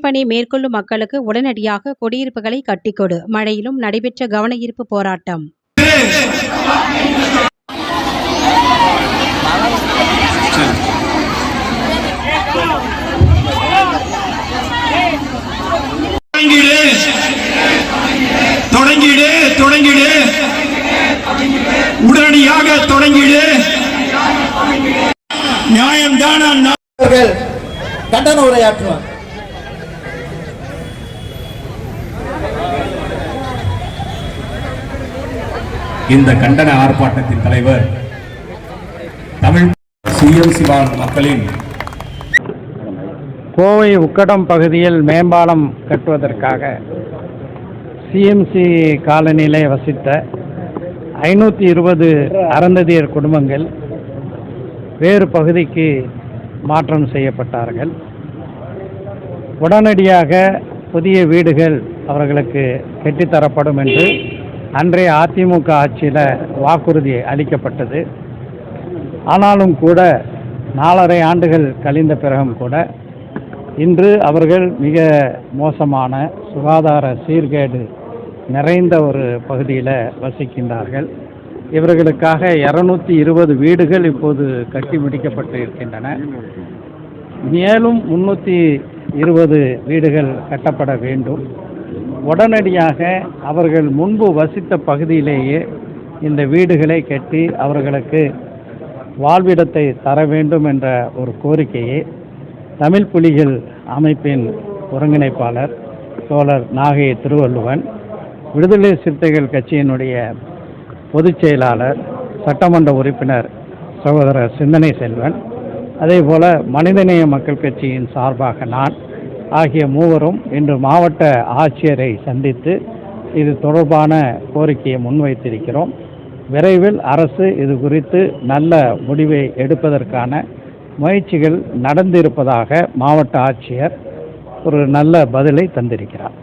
பணி மேற்கொள்ளும் மக்களுக்கு உடனடியாக குடியிருப்புகளை கட்டிக்கொடு. மழையிலும் நடைபெற்ற கவனஈர்ப்பு போராட்டம். தொடங்கிடு தொடங்கிடு. உடனடியாக தொடங்கிடு. நியாயம்தானா? அவர்கள் கண்டன உரையாற்றுவார். இந்த கண்டன ஆர்ப்பாட்டத்தின் தலைவர் தமிழ் சிஎம்சி வாழ் மக்களின் கோவை உக்கடம் பகுதியில் மேம்பாலம் கட்டுவதற்காக சிஎம்சி காலனியிலே வசித்த ஐநூற்றி இருபது அறந்ததியர் குடும்பங்கள் வேறு பகுதிக்கு மாற்றம் செய்யப்பட்டார்கள். உடனடியாக புதிய வீடுகள் அவர்களுக்கு கட்டித்தரப்படும் என்று அன்றைய அதிமுக ஆட்சியில் வாக்குறுதி அளிக்கப்பட்டது. ஆனாலும் கூட நாலரை ஆண்டுகள் கழிந்த பிறகும் கூட இன்று அவர்கள் மிக மோசமான சுகாதார சீர்கேடு நிறைந்த ஒரு பகுதியில் வசிக்கின்றார்கள். இவர்களுக்காக இரநூத்தி இருபது வீடுகள் இப்போது கட்டி முடிக்கப்பட்டு இருக்கின்றன. மேலும் முன்னூற்றி இருபது வீடுகள் கட்டப்பட வேண்டும். உடனடியாக அவர்கள் முன்பு வசித்த பகுதியிலேயே இந்த வீடுகளை கட்டி அவர்களுக்கு வாழ்விடத்தை தர வேண்டும் என்ற ஒரு கோரிக்கையை தமிழ் புலிகள் அமைப்பின் ஒருங்கிணைப்பாளர் தோழர் நாகை திருவள்ளுவன் விடுதலை சிறுத்தைகள் கட்சியினுடைய பொதுச் செயலாளர் சட்டமன்ற உறுப்பினர் சகோதரர் சிந்தனை செல்வன் அதேபோல மனிதநேய மக்கள் கட்சியின் சார்பாக நான் ஆகிய மூவரும் இன்று மாவட்ட ஆட்சியரை சந்தித்து இது தொடர்பான கோரிக்கையை முன்வைத்திருக்கிறோம். விரைவில் அரசு இது குறித்து நல்ல முடிவை எடுப்பதற்கான முயற்சிகள் நடந்திருப்பதாக மாவட்ட ஆட்சியர் ஒரு நல்ல பதிலை தந்திருக்கிறார்.